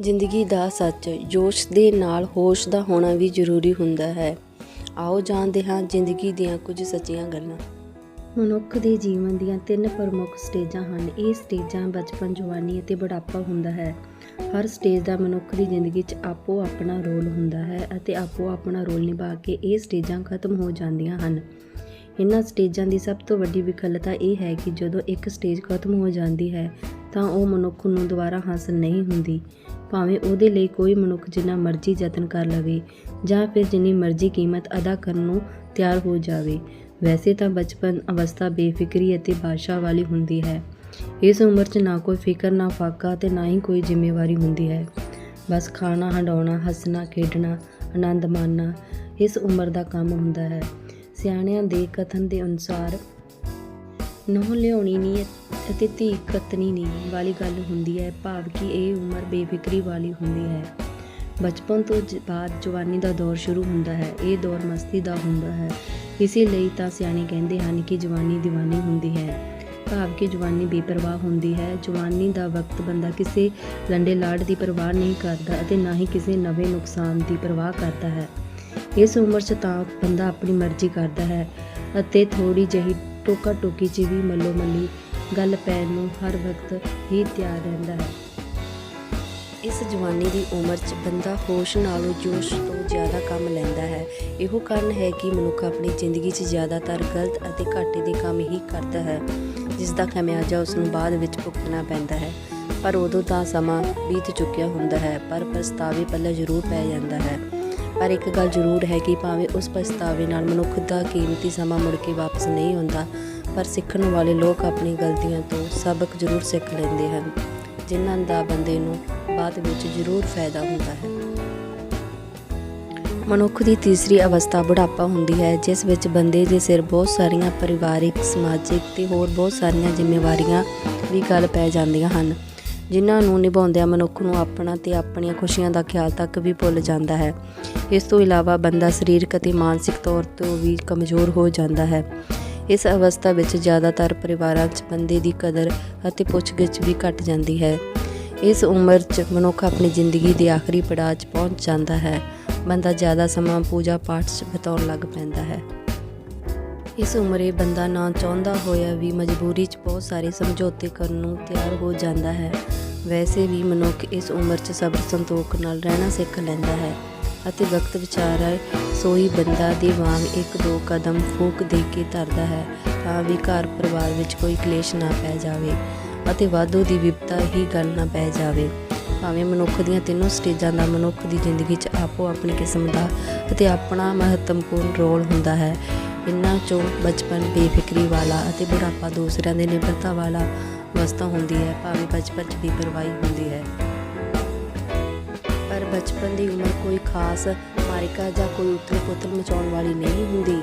ਜ਼ਿੰਦਗੀ ਦਾ ਸੱਚ, ਜੋਸ਼ ਦੇ ਨਾਲ ਹੋਸ਼ ਦਾ ਹੋਣਾ ਵੀ ਜ਼ਰੂਰੀ ਹੁੰਦਾ ਹੈ। ਆਓ ਜਾਣਦੇ ਹਾਂ ਜ਼ਿੰਦਗੀ ਦੀਆਂ ਕੁਝ ਸੱਚੀਆਂ ਗੱਲਾਂ। ਮਨੁੱਖ ਦੇ ਜੀਵਨ ਦੀਆਂ ਤਿੰਨ ਪ੍ਰਮੁੱਖ ਸਟੇਜਾਂ ਹਨ। ਇਹ ਸਟੇਜਾਂ ਬਚਪਨ, ਜਵਾਨੀ ਅਤੇ ਬੁਢਾਪਾ ਹੁੰਦਾ ਹੈ। ਹਰ ਸਟੇਜ ਦਾ ਮਨੁੱਖ ਦੀ ਜ਼ਿੰਦਗੀ 'ਚ ਆਪੋ ਆਪਣਾ ਰੋਲ ਹੁੰਦਾ ਹੈ ਅਤੇ ਆਪੋ ਆਪਣਾ ਰੋਲ ਨਿਭਾ ਕੇ ਇਹ ਸਟੇਜਾਂ ਖਤਮ ਹੋ ਜਾਂਦੀਆਂ ਹਨ। ਇਹਨਾਂ ਸਟੇਜਾਂ ਦੀ ਸਭ ਤੋਂ ਵੱਡੀ ਵਿਖਲਤਾ ਇਹ ਹੈ ਕਿ ਜਦੋਂ ਇੱਕ ਸਟੇਜ ਖਤਮ ਹੋ ਜਾਂਦੀ ਹੈ, ਤਾਂ ਉਹ ਮਨੁੱਖ ਨੂੰ ਦੁਬਾਰਾ ਹਾਸਲ ਨਹੀਂ ਹੁੰਦੀ। ਭਾਵੇਂ ਉਹਦੇ ਲਈ ਕੋਈ ਮਨੁੱਖ ਜਿੰਨਾ ਮਰਜ਼ੀ ਯਤਨ ਕਰ ਲਵੇ ਜਾਂ ਫਿਰ ਜਿੰਨੀ ਮਰਜ਼ੀ ਕੀਮਤ ਅਦਾ ਕਰਨ ਨੂੰ ਤਿਆਰ ਹੋ ਜਾਵੇ, ਵੈਸੇ ਤਾਂ ਬਚਪਨ ਅਵਸਥਾ ਬੇਫਿਕਰੀ ਅਤੇ ਬਾਦਸ਼ਾਹ ਵਾਲੀ ਹੁੰਦੀ ਹੈ। ਇਸ ਉਮਰ 'ਚ ਨਾ ਕੋਈ ਫਿਕਰ, ਨਾ ਫਾਕਾ ਤੇ ਨਾ ਹੀ ਕੋਈ ਜ਼ਿੰਮੇਵਾਰੀ ਹੁੰਦੀ ਹੈ। ਬਸ ਖਾਣਾ, ਹੰਡਾਉਣਾ, ਹੱਸਣਾ, ਖੇਡਣਾ, ਆਨੰਦ ਮਾਣਨਾ, ਇਸ ਉਮਰ ਦਾ ਕੰਮ ਹੁੰਦਾ ਹੈ। ਸਿਆਣਿਆਂ ਦੇ ਕਥਨ ਦੇ ਅਨੁਸਾਰ, ਨਹੁੰ ਲਿਆਉਣੀ ਨਹੀਂ ਅਤੇ ਧੀ ਕਤਨੀ ਨਹੀਂ ਵਾਲੀ ਗੱਲ ਹੁੰਦੀ ਹੈ, ਭਾਵ ਕਿ ਇਹ ਉਮਰ ਬੇਫਿਕਰੀ ਵਾਲੀ ਹੁੰਦੀ ਹੈ। ਬਚਪਨ ਤੋਂ ਜ- ਬਾਅਦ ਜਵਾਨੀ ਦਾ ਦੌਰ ਸ਼ੁਰੂ ਹੁੰਦਾ ਹੈ। ਇਹ ਦੌਰ ਮਸਤੀ ਦਾ ਹੁੰਦਾ ਹੈ। ਇਸੇ ਲਈ ਤਾਂ ਸਿਆਣੇ ਕਹਿੰਦੇ ਹਨ ਕਿ ਜਵਾਨੀ دیਵਾਨੀ ਹੁੰਦੀ ਹੈ। ਭਾਵ ਕਿ ਜਵਾਨੀ ਬੇਪਰਵਾਹ ਹੁੰਦੀ ਹੈ। ਜਵਾਨੀ ਦਾ ਵਕਤ ਬੰਦਾ ਕਿਸੇ ਲੰਡੇ ਲਾੜ ਦੀ ਪਰਵਾਹ ਨਹੀਂ ਕਰਦਾ ਅਤੇ ਨਾ ਹੀ ਕਿਸੇ ਨਵੇਂ ਨੁਕਸਾਨ ਦੀ ਪਰਵਾਹ ਕਰਦਾ ਹੈ। ਇਸ ਉਮਰ 'ਚ ਤਾਂ ਬੰਦਾ ਆਪਣੀ ਮਰਜ਼ੀ ਕਰਦਾ ਹੈ ਅਤੇ ਥੋੜੀ ਜਿਹੀ ਟੋਕਾ ਟੋਕੀ 'ਚ ਵੀ ਮੱਲੋ ਮੱਲੀ ਗੱਲ ਪੈਣ ਨੂੰ ਹਰ ਵਕਤ ਹੀ ਤਿਆਰ ਰਹਿੰਦਾ ਹੈ। ਇਸ ਜਵਾਨੀ ਦੀ ਉਮਰ 'ਚ ਬੰਦਾ ਹੋਸ਼ ਨਾਲੋਂ ਜੋਸ਼ ਤੋਂ ਜ਼ਿਆਦਾ ਕੰਮ ਲੈਂਦਾ ਹੈ। ਇਹੋ ਕਾਰਨ ਹੈ ਕਿ ਮਨੁੱਖ ਆਪਣੀ ਜ਼ਿੰਦਗੀ 'ਚ ਜ਼ਿਆਦਾਤਰ ਗਲਤ ਅਤੇ ਘਾਟੇ ਦੇ ਕੰਮ ਹੀ ਕਰਦਾ ਹੈ ਜਿਸ ਦਾ ਖਮਿਆਜਾ ਉਸ ਨੂੰ ਬਾਅਦ ਵਿੱਚ ਭੁਗਤਣਾ ਪੈਂਦਾ ਹੈ। ਪਰ ਉਦੋਂ ਤਾਂ ਸਮਾਂ ਬੀਤ ਚੁੱਕਿਆ ਹੁੰਦਾ ਹੈ, ਪਰ ਪਛਤਾਵੇ ਪੱਲੇ ਜ਼ਰੂਰ ਪੈ ਜਾਂਦਾ ਹੈ। ਪਰ ਇੱਕ ਗੱਲ ਜ਼ਰੂਰ ਹੈ ਕਿ ਭਾਵੇਂ ਉਸ ਪਛਤਾਵੇ ਨਾਲ ਮਨੁੱਖ ਦਾ ਕੀਮਤੀ ਸਮਾਂ ਮੁੜ ਕੇ ਵਾਪਸ ਨਹੀਂ ਆਉਂਦਾ, ਪਰ ਸਿੱਖਣ ਵਾਲੇ ਲੋਕ ਆਪਣੀ ਗਲਤੀਆਂ ਤੋਂ ਸਬਕ ਜ਼ਰੂਰ ਸਿੱਖ ਲੈਂਦੇ ਹਨ, ਜਿਨ੍ਹਾਂ ਦਾ ਬੰਦੇ ਨੂੰ ਬਾਅਦ ਵਿੱਚ ਜ਼ਰੂਰ ਫਾਇਦਾ ਹੁੰਦਾ ਹੈ। ਮਨੁੱਖ ਦੀ ਤੀਸਰੀ ਅਵਸਥਾ ਬੁਢਾਪਾ ਹੁੰਦੀ ਹੈ, ਜਿਸ ਵਿੱਚ ਬੰਦੇ ਦੇ ਸਿਰ ਬਹੁਤ ਸਾਰੀਆਂ ਪਰਿਵਾਰਿਕ, ਸਮਾਜਿਕ ਤੇ ਹੋਰ ਬਹੁਤ ਸਾਰੀਆਂ ਜ਼ਿੰਮੇਵਾਰੀਆਂ ਵੀ ਗੱਲ ਪੈ ਜਾਂਦੀਆਂ ਹਨ। ਜਿਨ੍ਹਾਂ ਨੂੰ ਨਿਭਾਉਂਦਿਆਂ ਮਨੁੱਖ ਨੂੰ ਆਪਣਾ ਤੇ ਆਪਣੀਆਂ ਖੁਸ਼ੀਆਂ ਦਾ ਖਿਆਲ ਤੱਕ ਵੀ ਭੁੱਲ ਜਾਂਦਾ ਹੈ। ਇਸ ਤੋਂ ਇਲਾਵਾ ਬੰਦਾ ਸਰੀਰਕ ਅਤੇ ਮਾਨਸਿਕ ਤੌਰ ਤੋਂ ਵੀ ਕਮਜ਼ੋਰ ਹੋ ਜਾਂਦਾ ਹੈ। ਇਸ ਅਵਸਥਾ ਵਿੱਚ ਜ਼ਿਆਦਾਤਰ ਪਰਿਵਾਰਾਂ 'ਚ ਬੰਦੇ ਦੀ ਕਦਰ ਅਤੇ ਪੁੱਛਗਿੱਛ ਵੀ ਘਟ ਜਾਂਦੀ ਹੈ। ਇਸ ਉਮਰ 'ਚ ਮਨੁੱਖ ਆਪਣੀ ਜ਼ਿੰਦਗੀ ਦੇ ਆਖਰੀ ਪੜਾਅ 'ਚ ਪਹੁੰਚ ਜਾਂਦਾ ਹੈ। ਬੰਦਾ ਜ਼ਿਆਦਾ ਸਮਾਂ ਪੂਜਾ ਪਾਠ 'ਚ ਬਿਤਾਉਣ ਲੱਗ ਪੈਂਦਾ ਹੈ। ਇਸ ਉਮਰੇ ਬੰਦਾ ਨਾ ਚਾਹੁੰਦਾ ਹੋਇਆ ਵੀ ਮਜਬੂਰੀ 'ਚ ਬਹੁਤ ਸਾਰੇ ਸਮਝੌਤੇ ਕਰਨ ਨੂੰ ਤਿਆਰ ਹੋ ਜਾਂਦਾ ਹੈ। ਵੈਸੇ ਵੀ ਮਨੁੱਖ ਇਸ ਉਮਰ 'ਚ ਸਬਰ ਸੰਤੋਖ ਨਾਲ ਰਹਿਣਾ ਸਿੱਖ ਲੈਂਦਾ ਹੈ ਅਤੇ ਵਕਤ ਵਿਚਾਰ ਸੋਈ ਬੰਦਾ ਦੇ ਵਾਂਗ ਇੱਕ ਦੋ ਕਦਮ ਫੂਕ ਦੇ ਕੇ ਧਰਦਾ ਹੈ ਤਾਂ ਵੀ ਘਰ ਪਰਿਵਾਰ ਵਿੱਚ ਕੋਈ ਕਲੇਸ਼ ਨਾ ਪੈ ਜਾਵੇ ਅਤੇ ਵਾਧੂ ਦੀ ਵਿਪਤਾ ਹੀ ਗੱਲ ਨਾ ਪੈ ਜਾਵੇ। ਭਾਵੇਂ ਮਨੁੱਖ ਦੀਆਂ ਤਿੰਨੋਂ ਸਟੇਜਾਂ ਦਾ ਮਨੁੱਖ ਦੀ ਜ਼ਿੰਦਗੀ 'ਚ ਆਪੋ ਆਪਣੀ ਕਿਸਮ ਦਾ ਅਤੇ ਆਪਣਾ ਮਹੱਤਵਪੂਰਨ ਰੋਲ ਹੁੰਦਾ ਹੈ ਇਨ੍ਹਾਂ 'ਚੋਂ ਬਚਪਨ ਬੇਫਿਕਰੀ ਵਾਲਾ ਅਤੇ ਬੁਢਾਪਾ ਦੂਸਰਿਆਂ ਦੀ ਨਿਰਭਰਤਾ ਵਾਲਾ ਅਵਸਥਾ ਹੁੰਦੀ ਹੈ, ਭਾਵੇਂ ਬਚਪਨ 'ਚ ਵੀ ਬੇਪਰਵਾਹੀ ਹੁੰਦੀ ਹੈ। ਪਰ ਬਚਪਨ ਦੀ ਉਮਰ ਕੋਈ ਖਾਸ ਮਾਰਿਕਾ ਜਾਂ ਕੋਈ ਉਤਲ ਪੁਤਲ ਮਚਾਉਣ ਵਾਲੀ ਨਹੀਂ ਹੁੰਦੀ।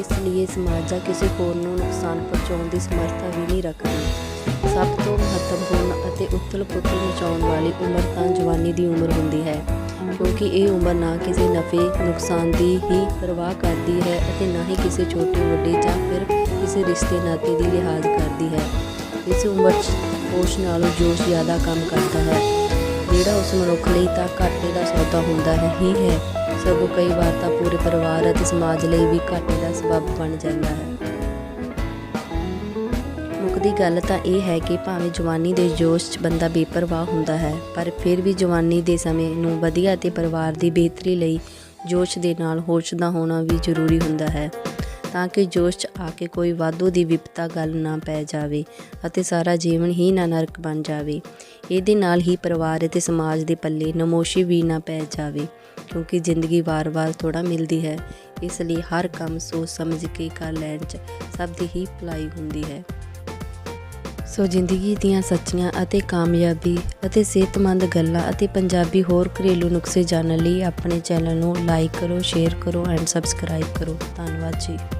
ਇਸ ਲਈ ਇਹ ਸਮਾਜ ਜਾਂ ਕਿਸੇ ਹੋਰ ਨੂੰ ਨੁਕਸਾਨ ਪਹੁੰਚਾਉਣ ਦੀ ਸਮਰੱਥਾ ਵੀ ਨਹੀਂ ਰੱਖਦੀ। ਸਭ ਤੋਂ ਮਹੱਤਵਪੂਰਨ ਅਤੇ ਉਤਲ ਪੁਤਲ ਮਚਾਉਣ ਵਾਲੀ ਉਮਰ ਤਾਂ ਜਵਾਨੀ ਦੀ ਉਮਰ ਹੁੰਦੀ ਹੈ। ਕਿਉਂਕਿ ਇਹ ਉਮਰ ਨਾ ਕਿਸੇ ਨਫੇ, ਨੁਕਸਾਨ ਦੀ ਹੀ ਪਰਵਾਹ ਕਰਦੀ ਹੈ ਅਤੇ ਨਾ ਹੀ ਕਿਸੇ ਛੋਟੇ, ਵੱਡੇ ਜਾਂ ਫਿਰ ਕਿਸੇ ਰਿਸ਼ਤੇ ਨਾਤੇ ਦੀ ਲਿਹਾਜ਼ ਕਰਦੀ ਹੈ। ਇਸ ਉਮਰ 'ਚ ਹੋਸ਼ ਨਾਲੋਂ ਜੋਸ਼ ਜ਼ਿਆਦਾ ਕੰਮ ਕਰਦਾ ਹੈ। ਜਿਹੜਾ ਉਸ ਮਨੁੱਖ ਲਈ ਤਾਂ ਘਾਟੇ ਦਾ ਸੌਦਾ ਹੁੰਦਾ ਹੈ ਹੀ ਹੈ ਸਗੋਂ ਕਈ ਵਾਰ ਤਾਂ ਪੂਰੇ ਪਰਿਵਾਰ ਅਤੇ ਸਮਾਜ ਲਈ ਵੀ ਘਾਟੇ ਦਾ ਸਬਬ ਬਣ ਜਾਂਦਾ ਹੈ। ਦੀ ਗੱਲ ਤਾਂ ਇਹ ਹੈ ਕਿ ਭਾਵੇਂ ਜਵਾਨੀ ਦੇ ਜੋਸ਼ 'ਚ ਬੰਦਾ ਬੇਪਰਵਾਹ ਹੁੰਦਾ ਹੈ, ਪਰ ਫਿਰ ਵੀ ਜਵਾਨੀ ਦੇ ਸਮੇਂ ਨੂੰ ਵਧੀਆ ਅਤੇ ਪਰਿਵਾਰ ਦੀ ਬਿਹਤਰੀ ਲਈ ਜੋਸ਼ ਦੇ ਨਾਲ ਹੋਸ਼ ਦਾ ਹੋਣਾ ਵੀ ਜ਼ਰੂਰੀ ਹੁੰਦਾ ਹੈ। ਤਾਂ ਕਿ ਜੋਸ਼ 'ਚ ਆ ਕੇ ਕੋਈ ਵਾਧੂ ਦੀ ਵਿਪਤਾ ਗੱਲ ਨਾ ਪੈ ਜਾਵੇ ਅਤੇ ਸਾਰਾ ਜੀਵਨ ਹੀ ਨਾ ਨਰਕ ਬਣ ਜਾਵੇ। ਇਹਦੇ ਨਾਲ ਹੀ ਪਰਿਵਾਰ ਅਤੇ ਸਮਾਜ ਦੇ ਪੱਲੇ ਨਮੋਸ਼ੀ ਵੀ ਨਾ ਪੈ ਜਾਵੇ, ਕਿਉਂਕਿ ਜ਼ਿੰਦਗੀ ਵਾਰ-ਵਾਰ ਥੋੜਾ ਮਿਲਦੀ ਹੈ, ਇਸ ਲਈ ਹਰ ਕੰਮ ਸੋਚ ਸਮਝ ਕੇ ਕਰ ਲੈਣ 'ਚ ਸਭ ਦੀ ਹੀ ਭਲਾਈ ਹੁੰਦੀ ਹੈ। ਸੋ ਜ਼ਿੰਦਗੀ ਦੀਆਂ ਸੱਚੀਆਂ ਅਤੇ ਕਾਮਯਾਬੀ ਅਤੇ ਸਿਹਤਮੰਦ ਗੱਲਾਂ ਅਤੇ ਪੰਜਾਬੀ ਹੋਰ ਘਰੇਲੂ ਨੁਕਸੇ ਜਾਣਨ ਲਈ ਆਪਣੇ ਚੈਨਲ ਨੂੰ ਲਾਈਕ ਕਰੋ ਸ਼ੇਅਰ ਕਰੋ ਐਂਡ ਸਬਸਕ੍ਰਾਈਬ ਕਰੋ। ਧੰਨਵਾਦ ਜੀ।